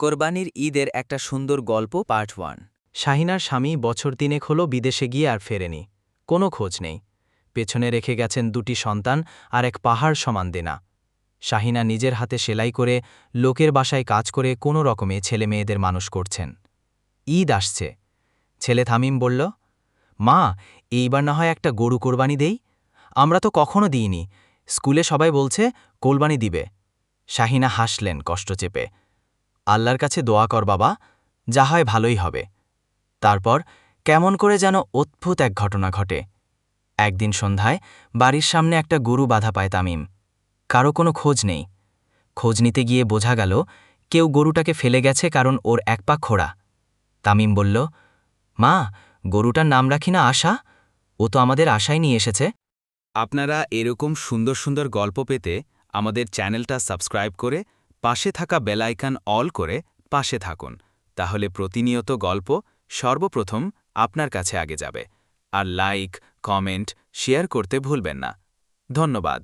কোরবানির ঈদের একটা সুন্দর গল্প, পার্ট ওয়ান। শাহিনার স্বামী বছর তিনেক হলো বিদেশে গিয়ে আর ফেরেনি। কোনো খোঁজ নেই। পেছনে রেখে গেছেন দুটি সন্তান আর এক পাহাড় সমান দেনা। শাহিনা নিজের হাতে সেলাই করে লোকের বাসায় কাজ করে কোনো রকমে ছেলে মেয়েদের মানুষ করছেন। ঈদ আসছে। ছেলে থামিম বলল, মা, এইবার না হয় একটা গরু কোরবানি দেই? আমরা তো কখনো দিইনি। স্কুলে সবাই বলছে, কোরবানি দিবে। শাহিনা হাসলেন কষ্ট চেপে। আল্লাহর কাছে দোয়া কর বাবা, যা হয় ভালোই হবে। তারপর কেমন করে যেন অদ্ভুত এক ঘটনা ঘটে। একদিন সন্ধ্যায় বাড়ির সামনে একটা গরু বাধা পায় তামিম। কারও কোনো খোঁজ নেই। খোঁজ নিতে গিয়ে বোঝা গেল, কেউ গরুটাকে ফেলে গেছে কারণ ওর এক পা খোড়া। তামিম বলল, মা, গরুটার নাম রাখি না আশা? ও তো আমাদের আশায় নিয়ে এসেছে। আপনারা এরকম সুন্দর সুন্দর গল্প পেতে আমাদের চ্যানেলটা সাবস্ক্রাইব করে পাশে থাকা বেলাইকান অল করে পাশে থাকুন। তাহলে প্রতিনিয়ত গল্প সর্বপ্রথম আপনার কাছে আগে যাবে। আর লাইক, কমেন্ট, শেয়ার করতে ভুলবেন না। ধন্যবাদ।